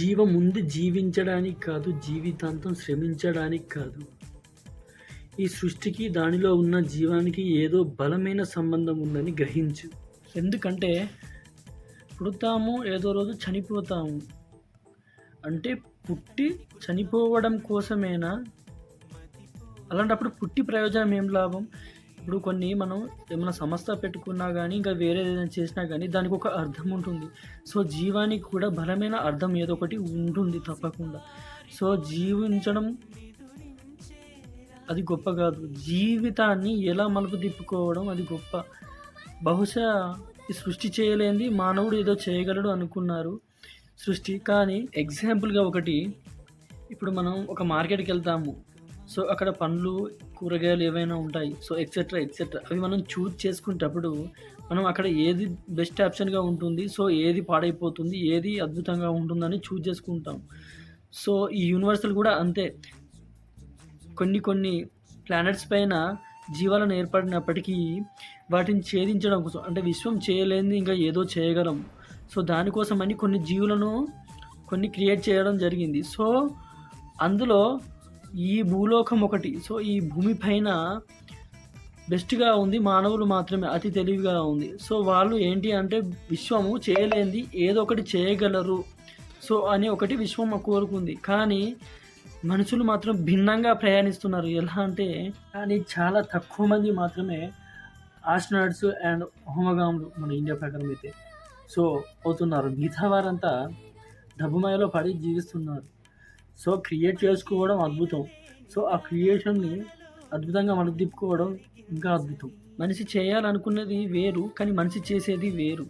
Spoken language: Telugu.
జీవం ఉంది జీవించడానికి కాదు జీవితాంతం శ్రమించడానికి కాదు. ఈ సృష్టికి దానిలో ఉన్న జీవానికి ఏదో బలమైన సంబంధం ఉందని గ్రహించు. ఎందుకంటే పుడతాము ఏదో రోజు చనిపోతాము. అంటే పుట్టి చనిపోవడం కోసమేనా? అలాంటప్పుడు పుట్టి ప్రయోజనం ఏం లాభం? ఇప్పుడు కొన్ని మనం ఏమైనా సంస్థ పెట్టుకున్నా కానీ ఇంకా వేరే ఏదైనా చేసినా కానీ దానికి ఒక అర్థం ఉంటుంది. సో జీవానికి కూడా బలమైన అర్థం ఏదో ఒకటి ఉంటుంది తప్పకుండా. సో జీవించడం అది గొప్ప కాదు. జీవితాన్ని ఎలా మలుపు తిప్పుకోవడం అది గొప్ప. బహుశా సృష్టి చేయలేంది మానవుడు ఏదో చేయగలడు అనుకున్నారు సృష్టి. కానీ ఎగ్జాంపుల్గా ఒకటి ఇప్పుడు మనం ఒక మార్కెట్కి వెళ్తాము. సో అక్కడ పండ్లు కూరగాయలు ఏవైనా ఉంటాయి. సో ఎక్సెట్రా ఎక్సెట్రా అవి మనం చూజ్ చేసుకునేటప్పుడు మనం అక్కడ ఏది బెస్ట్ ఆప్షన్గా ఉంటుంది సో ఏది పాడైపోతుంది ఏది అద్భుతంగా ఉంటుందని చూజ్ చేసుకుంటాం. సో ఈ యూనివర్సల్ కూడా అంతే. కొన్ని కొన్ని ప్లానెట్స్ పైన జీవాలను ఏర్పడినప్పటికీ వాటిని ఛేదించడం కోసం అంటే విశ్వం చేయలేనిది ఇంకా ఏదో చేయగలం. సో దానికోసం అని కొన్ని జీవులను కొన్ని క్రియేట్ చేయడం జరిగింది. సో అందులో ఈ భూలోకం ఒకటి. సో ఈ భూమి పైన బెస్ట్గా ఉంది మానవులు మాత్రమే అతి తెలివిగా ఉంది. సో వాళ్ళు ఏంటి అంటే విశ్వము చేయలేనిది ఏదో ఒకటి చేయగలరు. సో అని ఒకటి విశ్వం కోరుకుంది. కానీ మనుషులు మాత్రం భిన్నంగా ప్రయాణిస్తున్నారు. ఎలా అంటే కానీ చాలా తక్కువ మంది మాత్రమే ఆస్ట్రనాట్స్ అండ్ హోమగాములు మన ఇండియా ప్రకారం అయితే సో అవుతున్నారు మిగతా వారంతా డబ్బుమాయలో పడి జీవిస్తున్నారు. సో క్రియేట్ చేసుకోవడం అద్భుతం. సో ఆ క్రియేషన్ని అద్భుతంగా మనకు తిప్పుకోవడం ఇంకా అద్భుతం. మనిషి చేయాలనుకున్నది వేరు కానీ మనిషి చేసేది వేరు.